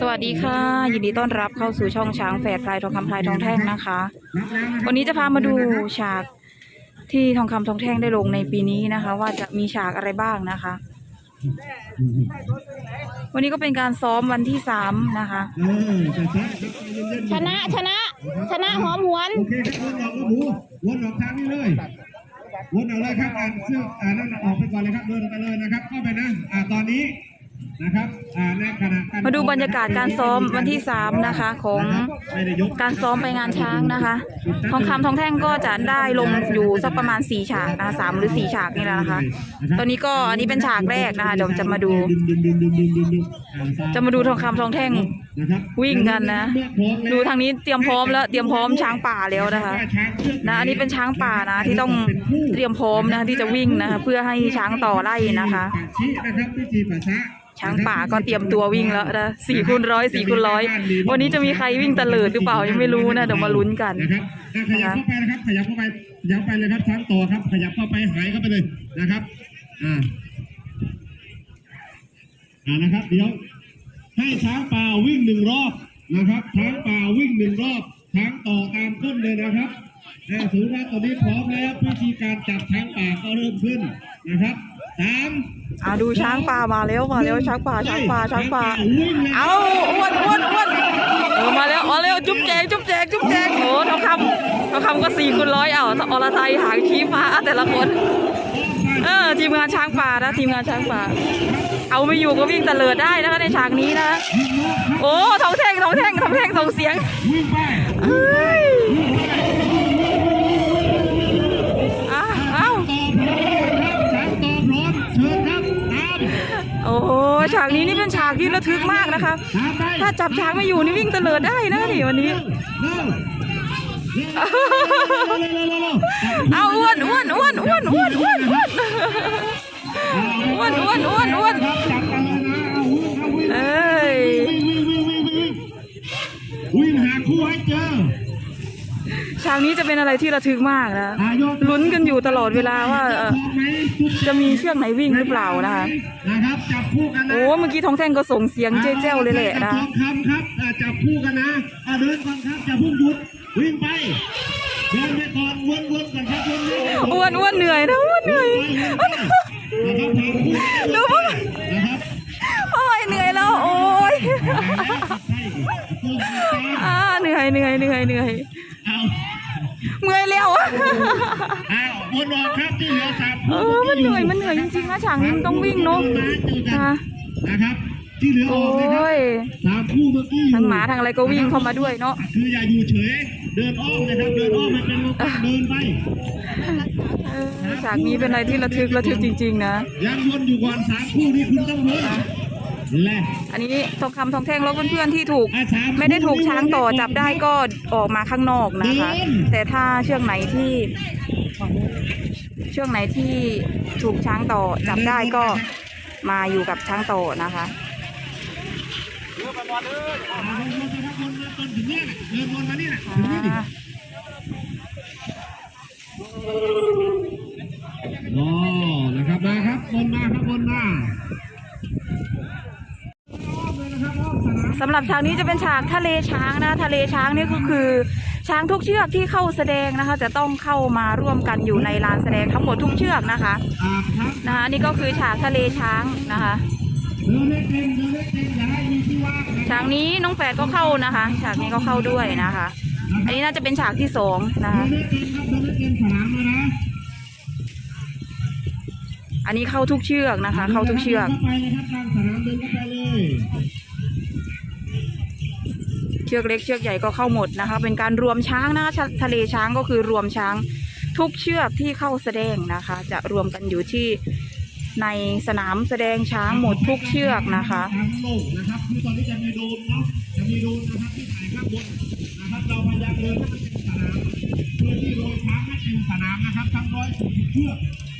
สวัสดีค่ะ ยินดีต้อนรับเข้าสู่ช่องช้างแฝดพลายทองคำพลายทองแท่งนะคะนับแล้วะครับวันนี้จะพามาดูฉากที่ทองคำทองแท่งได้ลงในปีนี้นะคะ ว่าจะมีฉากอะไรบ้างนะคะ วันนี้ก็เป็นการซ้อมวันที่สามนะคะเออจะซักครับใจเย็นๆชนะชนะ ชนะหอมหวนโอเคครับวนออกแล้วหมูวนออกทางนี้เลยวนออกเลยครับอ่าเสื้ออ่านั่นออกไปก่อนเลยครับเดินออกไปเลยนะครับเข้าไปนะอ่าตอนนี้ นะครับอ่าในขณะกมาดูบรรยากาศการซ้อมวันที่สามนะคะ ของไม่ได้ยกการซ้อมไปงานช้างนะคะ ทองคำทองแท่งก็จะได้ลงอยู่สักประมาณสี่ฉากนะคะสามหรือสี่ฉากนี่แหละนะคะ ตอนนี้ก็อันนี้เป็นฉากแรกนะคะเดี๋ยวจะมาดู จะมาดูทองคำทองแท่งนะครับวิ่งกันนะ ดูทางนี้เตรียมพร้อมแล้วเตรียมพร้อมช้างป่าแล้วนะคะนะอันนี้เป็นช้างป่านะที่ต้องเตรียมพร้อมนะคะที่จะวิ่งนะคะเพื่อให้ช้างต่อไล่นะคะปา ชินะครับพิธีปาชะช้างป่าก็เตรียมตัววิ่งแล้วนะสี่คูณร้อยสี่คูณร้อยวันนี้จะมีใครวิ่งตะเลิดหรือเปล่ายังไม่รู้นะเดี๋ยวมาลุ้นกันนะครับอะขยับเข้าไปนะครับขยับเข้าไปขยับไปเลยครับช้างต่อครับ ขยับเข้าไปหายเข้าไปเลยนะครับอ่าอ่านะครับเดี๋ยวให้ช้างป่าวิ่งหนึ่งรอบนะครับช้างป่าวิ่งหนึ่งรอบช้างต่อตามขึ้นเลยนะครับอ่าถือว่าตอนนี้พร้อมแล้วพิธีการจับช้างป่าก็เริ่มขึ้นนะครับสาม อ่าดูช้างป่ามาแล้วมาแล้วช้างป่าช้างป่าช้างป่าวิ่งเลยเอาอ้วนอ้วนอ้วนเออมาแล้วอ๋อเร็วจุ๊บแจงจุ๊บแจงจุ๊บแจงโอ้ทองคำทองคำก็สี่คูณร้อยเอ้าอรไทยหางชี้ฟ้าแต่ละคนเออทีมงานช้างป่านะทีมงานช้างป่า เอาไม่อยู่ก็วิ่งตะเลิดได้นะคะในฉากนี้นะ โอ้ทองแท่งทองแท่งทองแท่งส่งเสียงวิ่งไปเอ้ย ฉากนี้นี่เป็นฉากที่ระทึกมากนะคะ ถ้าจับช้างไม่อยู่นี่วิ่งเตลิดได้นะนี่วันนี้ เอาอ้วนอ้วนอ้วนอ้วนอ้วนอ้วนอ้วนอ้วนอ้วนอ้วนอ้วนเอ้ยวิ่งหาคู่ให้เจอ ฉากนี้จะเป็นอะไรที่ระทึกมากนะอะยกลุ้นกันอยู่ตลอดเวลาว่าเอ่อพร้อมไหมจุดจะมีเชือกไหนวิ่งหรือเปล่านะคะนะครับจับคู่กันนะโอ้เมื่อกี้ทองแท่งก็ส่งเสียงเจ๊เจ้าเลยแหละนะทองคำครับอะจับคู่กันนะอะเดินก่อนครับจะพุ่งหยุดวิ่งไปเดินไปก่อนวนวนก่อนครับวนวนอ้วนอ้วนเหนื่อยนะอ้วนเหนื่อยนะครับทางคู่ดูพ่อนะครับพ่อใหม่เหนื่อยแล้วโอ้ยใช่ตัวตามอ่าเหนื่อยเหนื่อยเหนื่อยเหนื่อยเอา เมื่อยแล้วอะเอาวนออกครับที่เหลือสามเออมันเหนื่อยมันเหนื่อยจริงๆนะฉากนี้มันต้องวิ่งเนาะนะนะครับ ที่เหลืออโอ้อกนะครับย สามคู่เมื่อกี้อยู่ทั้งหมาทั้งอะไรก็วิ่งเข้ามาด้วยเนาะ คืออย่าอยู่เฉย เดินอ้อมนะครับ เดินอ้อมมันเป็นโอกาสเดินไป เออฉากนี้เป็นอะไรที่ระทึกระทึกจริง ๆ นะ ยังวนอยู่ก่อนสามคู่ที่คุณต้องเดินและ อันนี้ทองคำทองแท่งแล้วเพื่อนๆที่ถูกอะสาคู่ไม่ได้ถูกช้างต่อจับได้ก็ออกมาข้างนอกนะคะ แต่ถ้าเชือกไหนที่เชือกไหนที่ถูกช้างต่อจับได้ก็มาอยู่กับช้างต่อนะคะเดินวนวนนะครับวนมาจนถึงเนี่ยเดินวนมานี่นะถึงนี่ดิอ่าอ๋อนะครับมาครับวนมาครับวนมาอ้อมเลยนะครับอ้อมสนาม สำ หรับฉากนี้จะเป็นฉากทะเลช้างนะทะเลช้างนี่ก็คือ ช้างทุกเชือกที่เข้าแสดงนะคะ จะต้องเข้ามาร่วมกันอยู่ในลานแสดงทั้งหมดทุกเชือกนะคะอาบครับนะคะอันนี่ก็คือฉากทะเลช้างนะคะเดินให้เต็มเดินให้เต็มอย่าให้มีที่ว่างนะฉากนี้น้องแฝดก็เข้านะคะ ฉากนี้ก็เข้าด้วยนะคะ อันนี้น่าจะเป็นฉากที่สองนะเดิคะนให้เต็มครับเดินให้เต็มสนามเลยนะอันนี้เข้าทุกเชือกนะคะ เข้าทุกเชือก ชือกเล็กเชือกใหญ่ก็เข้าหมดนะคะ เป็นการรวมช้างนะคะทะทะเลช้างก็คือรวมช้างทุกเชือกที่เข้าแสดงนะคะ จะรวมกันอยู่ที่ในสนามแสดงช้างหมดทุกเชือกนะคะทางโลกนะครับคือตอนนี้จะมีโดมเนาะจะมีโดมนะครับที่ถ่ายข้างบนนะครับเราพยายามเดินให้มันเป็นสนามเพื่อที่โรยช้างให้เป็นสนามนะครับทั้งร้อยสี่สิบเชือก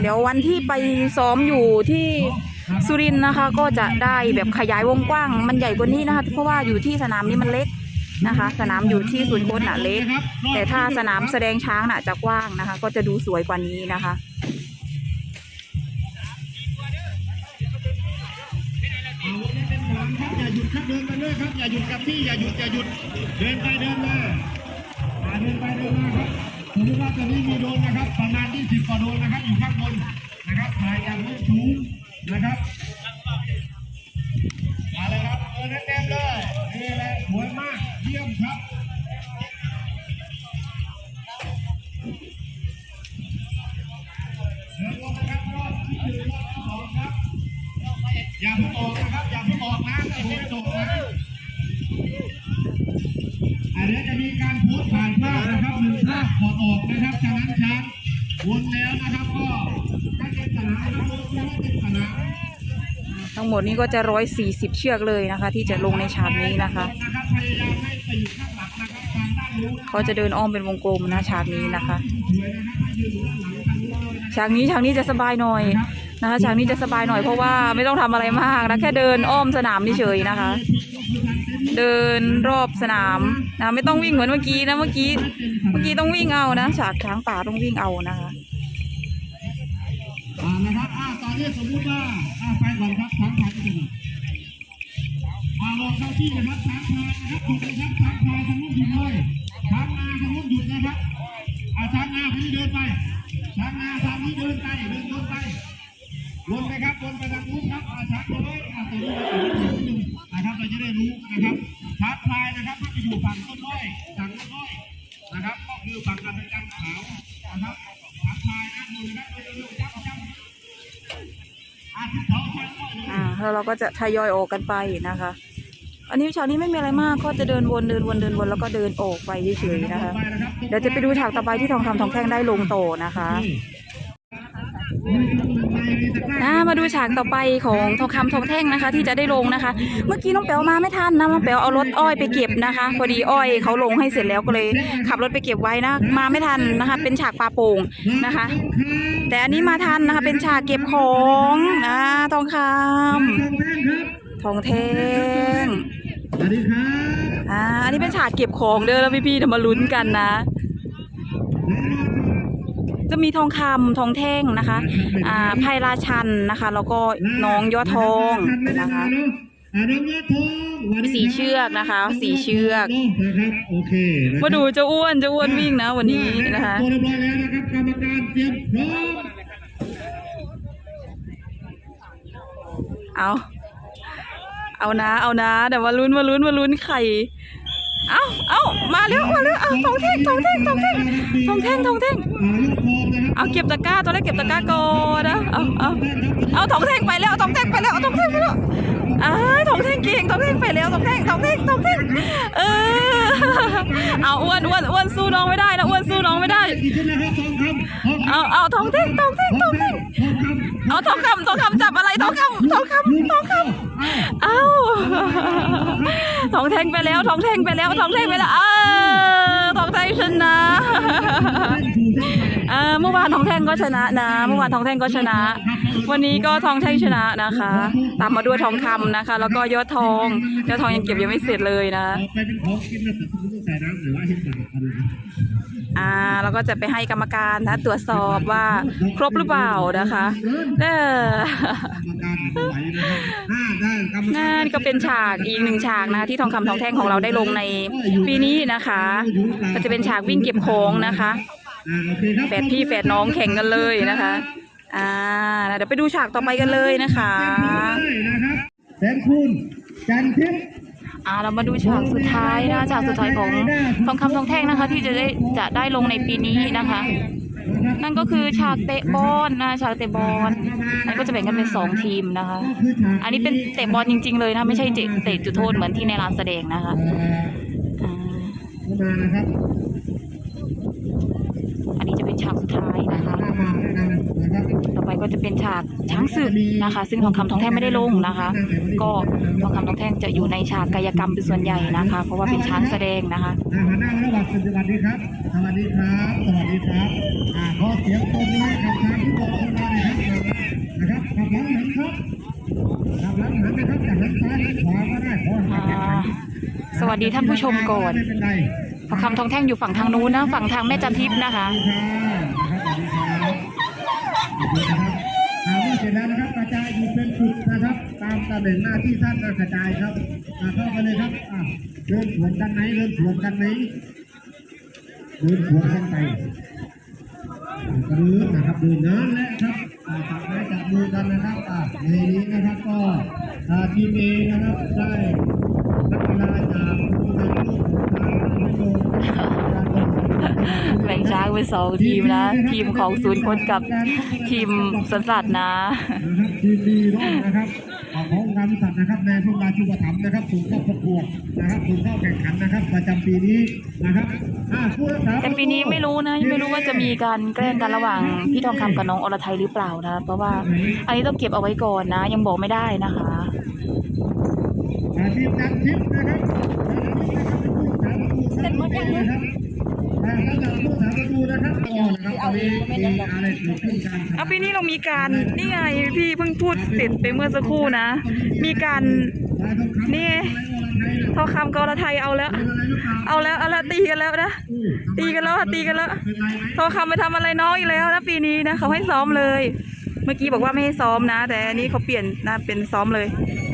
เดี๋ยววันที่ไปซ้อมอยู่ที่สุรินทร์นะคะ ก็จะได้แบบขยายวงกว้างมันใหญ่กว่านี้นะคะ เพราะว่าอยู่ที่สนามนี้มันเล็ก นะคะ สนามอยู่ที่ศูนย์โคตน่ะเล็ก แต่ถ้าสนามแสดงช้างน่ะจะกว้างนะคะ ก็จะดูสวยกว่านี้นะคะเอาไว้เป็นสนามครับอย่าหยุดครับเดินไปเรื่อยครับอย่าหยุดกับที่อย่าหยุดอย่าหยุดเดินไปเดินมาเดินไปเดินมาครับสมมติว่าตอนนี้มีโดนนะครับประมาณ20กว่าโดนนะครับอยู่ข้างบนนะครับถ่ายอย่างไม่สูงนะครับ อดออกนะครับจากนั้นช้างวนแล้วนะครับก็ให้เป็นสนามนะครับวนแล้วให้เป็นสนามทั้งหมดนี้ก็จะร้อยสี่สิบเชือกเลยนะคะ ที่จะลงในฉากนี้นะคะนะครับพยายามให้ไปอยู่ข้างหลังนะครับทางด้านนู้นนะเขาจะเดินอ้อมเป็นวงกลมนะฉากนี้นะคะสวยนะครับให้ยืนอยู่ด้านหลังทางนู้นเลยนะฉากนี้ฉากนี้จะสบายหน่อย นะคะฉากนี้จะสบายหน่อยเพราะว่าไม่ต้องทำอะไรมากนะแค่เดินอ้อมสนามเฉยๆนะคะ เดินรอบสนามนะไม่ต้องวิ่งเหมือนเมื่อกี้นะเมื่อกี้ เมื่อกี้ต้องวิ่งเอานะฉากช้างป่าต้องวิ่งเอานะคะอ่านะครับอ่าตอนนี้สมมุติว่าอ่าไปก่อนครับช้างพายไปก่อนอ่าลงเข้าที่นะครับช้างพายนะครับหยุดนะครับช้างพายทางนู้นหยุดเลยช้างนาทางนู้นหยุดนะครับอ่าช้างนาทางนี้เดินไปช้างนาทางนี้เดินไปเดินไป วนไปครับวนไปทางนู้นครับอ่าช้างเลยอ่าตัวนี้ตัวนี้ตัวนี้นะครับเราจะได้รู้นะครับช้างพายนะครับถ้าไปอยู่ฝั่งต้นอ้อยฝั่งต้นอ้อยนะครับก็คือฝั่งอัศจรรย์ขาวนะครับช้างพายนะดูนะครับเร็วๆจับจับอ่าแล้วเราก็จะทยอยออกกันไปนะคะอันนี้ฉากนี้ไม่มีอะไรมากก็จะเดินวนเดินวนเดินวนแล้วก็เดินออกไปเฉยๆนะคะ เดี๋ยวจะไปดูฉากต่อไปที่ทองคำทองแท่งได้ลงโตนะคะ อ่ามาดูฉากต่อไปของทองคำทองแท่งนะคะ ที่จะได้ลงนะคะ เมื่อกี้น้องแป๋วมาไม่ทันนะน้องแป๋วเอารถอ้อยไปเก็บนะคะพอดีอ้อยเขาลงให้เสร็จแล้วก็เลย ขับรถไปเก็บไว้นะ มาไม่ทันนะคะ เป็นฉากปลาโป่งนะคะ แต่อันนี้มาทันนะคะ เป็นฉากเก็บของนะทองคำทองแท่งสวัสดีครับอ่าอันนี้เป็นฉากเก็บของเด้อแล้วพี่ๆเดี๋ยวมาลุ้นกันนะ จะมีทองคำทองแท่งนะคะอ่าไพราชันนะคะ แล้วก็น้องยอดทองนะคะอ่าน้องยอดทองสวัสดีรับสี่เชือกนะคะสี่เชือกนะครับโอเคนะครับมาดูเจะอ้วนเจะอ้วนวิ่งนะวันนี้นะคะตัวเรียบร้อยแล้วนะครับกรรมการเตรียมพร้อมเอาเอานะ เอานะเดี๋ยวมาลุ้นมาลุ้นมาลุ้นไข่ เอาเอามาแล้วมาแล้วเอาทองแท่งทองแท่งทองแท่งทองแท่งทองแท่งเอาเก็บตะกร้าตัวแรกเก็บตะกร้าก่อนนะเอาเอาเอาทองแท่งไปแล้วเอาทองแท่งไปแล้วเอาทองแท่งไปแล้วอ้าทองแท่งเก่งทองแท่งไปแล้วทองแท่งทองแท่งทองแท่งเออเอาอ้วนอ้วนอ้วนสู้น้องไม่ได้นะอ้วนสู้น้องไม่ได้เอาเอาทองแท่งทองแท่งทองแท่ง เอาทองคำทองคำจับอะไรทองคำทองคำทองคำเอาทองแท่งไปแล้วทองแท่งไปแล้วทองแท่งไปแล้วเออทองแท่งชนะเออเมื่อวานทองแท่งก็ชนะนะเมื่อวานทองแท่งก็ชนะ วันนี้ก็ทองแท่งชนะนะคะ ตามมาด้วยทองคำนะคะ แล้วก็ยอดทองยอดทองยังเก็บยังไม่เสร็จเลยนะเอาไปเป็นของกินนะแต่คุณต้องใส่น้ำหรือว่าให้ใส่อะไรนะอ่าแล้วก็จะไปให้กรรมการนะตรวจสอบว่าครบหรือเปล่านะคะเออกรรมการไหวนะครับห้าได้กรรมการนั่นก็เป็นฉากอีกหนึ่งฉากนะที่ทองคำทองแท่งของเราได้ลงในปีนี้นะคะ ก็จะเป็นฉากวิ่งเก็บของนะคะอ่าโอเคครับแฝดพี่แฝดน้องแข่งกันเลยนะคะอ่าเดี๋ยวไปดูฉากต่อไปกันเลยนะคะได้นะครับแสนคุณจันทิพย์ อ่าเรามาดูฉากสุดท้ายนะฉากสุดท้ายของทองคำทองแท่งนะคะ ที่จะได้จะได้ลงในปีนี้นะคะ นั่นก็คือฉากเตะบอลนะฉากเตะบอลอันนก็จะแบ่งกันเป็นสองทีมนะคะ อันนี้เป็นเตะบอลจริง ๆ เลยนะไม่ใช่เตะเตะจุดโทษเหมือนที่ในร้านแสดงนะคะอ่า เข้ามานะครับ อันนี้จะเป็นฉากสุดท้ายนะคะหน้ามาด้วยกันนะครับต่อไปก็จะเป็นฉากช้างศึกนะคะ ซึ่งทองคำทองแท่งไม่ได้ลงนะคะ ก็ทองคำทองแท่งจะอยู่ในฉากกายกรรมเป็นส่วนใหญ่นะคะ เพราะว่าเป็นช้างแสดงนะคะอ่าหันหน้ามาแล้วบอกสวัสดีครับ สวัสดีครับ สวัสดีครับอ่าขอเสียงปรบมือให้กับทางผู้บอกของเราหน่อยครับนะครับกลับหลังหันครับกลับหลังหันนะครับจะหันซ้ายหันขวาก็ได้ขอหันอ่าสวัสดีท่านผู้ชมก่อนไม่เป็นไร ทองคำทองแท่งอยู่ฝั่งทางนู้นนะ ฝั่งทางแม่จันทิพย์นะคะสวัสดีครับสวัสดีครับสวัสดีครับอ่าเมื่อร็จแล้วนะครับกระจายอยู่เป็นจุดนะครับ ตามตำแหน่งหน้าที่ท่านกระจายครับอ่าเข้าไปเลยครับเดินสวนกันไหนเดินสวนกันไหนเดินสวนกันไปกระดือนะครับเดินนั้นแหละครับอ่าจับไม้จับมือกันนะครับในนี้นะครับก็ทีมเอนะครับได้นักกีฬาจากโรงเรียนลูกทางไม่โดน แบ่งช้างเป็นสองทีมนะ ทีมของศูนย์คนกับทีมสวนสัตว์นะนะครับทีมดีร่องนะครับของของการวิสัตว์นะครับในพวกราชูปถัมภ์นะครับส่งเข้าประกวดนะครับส่งเข้าแข่งขันนะครับ ประจำปีนี้นะครับอ่าผู้รักษาแต่ปีนี้ไม่รู้นะยังไม่รู้ว่าจะมีการแกล้งกันระหว่างพี่ทองคำกับน้องอรไทยหรือเปล่านะ เพราะว่าอันนี้ต้องเก็บเอาไว้ก่อนนะ ยังบอกไม่ได้นะคะอ่าทีมจันทิพย์นะครับ เอาปีนี้เรามีการนี่ไงพี่เพิ่งพูดเสร็จไปเมื่อสักครู่นะ มีการนี่ทอคำกับอรไทยเอาแล้ว เอาแล้วเอาแล้วตีกันแล้วนะตีกันแล้วตีกันแล้วทอคำไปทำอะไรน้องอีกแล้วนะปีนี้นะเขาให้ซ้อมเลย เมื่อกี้บอกว่าไม่ให้ซ้อมนะ แต่อันนี้เขาเปลี่ยนนะเป็นซ้อมเลย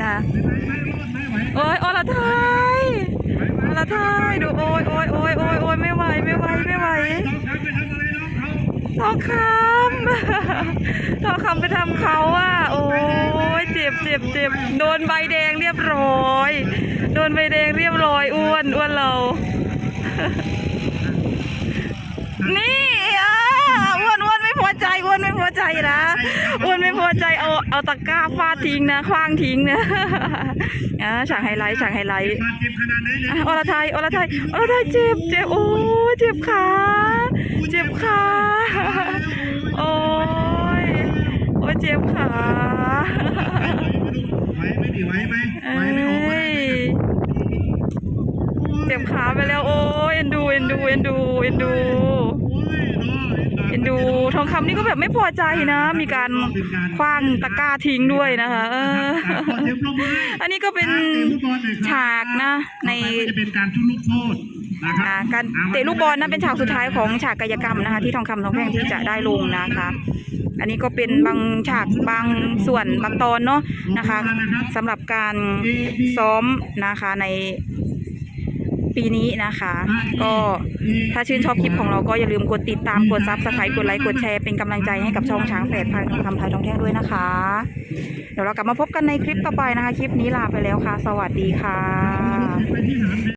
นะโอ้ยอรไทยอรไทยดูโอ้ยโอ้ยโอ้ยโอ้ยโอ้ยไม่ไหวไม่ไหวไม่ไหว ทำไปทำอะไรน้องเขาทองคำทองคำไปทำเขาอะ โอ้ยเจ็บเจ็บเจ็บโดนใบแดงเรียบร้อย โดนใบแดงเรียบร้อยอ้วนอ้วนเรา นี่อะอ้วนอ้วนไม่พอใจอ้วนไม่พอใจนะอ้วนไม่พอใจเอาเอาตะกร้าฟาดทิ้งนะคว้างทิ้งนะอ่าฉากไฮไลท์ฉากไฮไลท์บาดเจ็บขนาดไหนเนี่ยอะอรไทยอรไทยอรไทยเจ็บเจ็บโอ้ยเจ็บขา เจ็บขา โอ้ย โอ้ยเจ็บขาไหวไหมดิไหวไหมเอ้ไหวไหมออกมายเจ็บขาไปแล้ว โอ้ยเอ็นดูเอ็นดูเอ็นดูเอ็นดูโอ้ยเนาะเอ็นดูทองคำนี่ก็แบบไม่พอใจนะ มีการคว้างตะกร้าทิ้งด้วยนะคะเออขอเสียงปรบมือให้อันนี้ก็เป็นการเตะลูกบอลหน่อยครับฉากนะ ในต่อไปก็จะเป็นการชุดลูกโทษนะครับ อ่าการเตะลูกบอลนั้นเป็นฉากสุดท้ายของฉากกายกรรมนะคะ ที่ทองคำทองแท่งที่จะได้ลงนะคะ อันนี้ก็เป็นบางฉากบางส่วนบางตอนเนาะนะคะสำหรับการซ้อมนะคะในปีนี้นะคะ ก็ถ้าชื่นชอบคลิปของเราก็อย่าลืมกดติดตามกดซับสไครต์กดไลค์กดแชร์เป็นกำลังใจให้กับช่องช้างแฝดพายทองคำพายทองแท่งด้วยนะคะ เดี๋ยวเรากลับมาพบกันในคลิปต่อไปนะคะ คลิปนี้ลาไปแล้วค่ะ สวัสดีค่ะไปที่หาง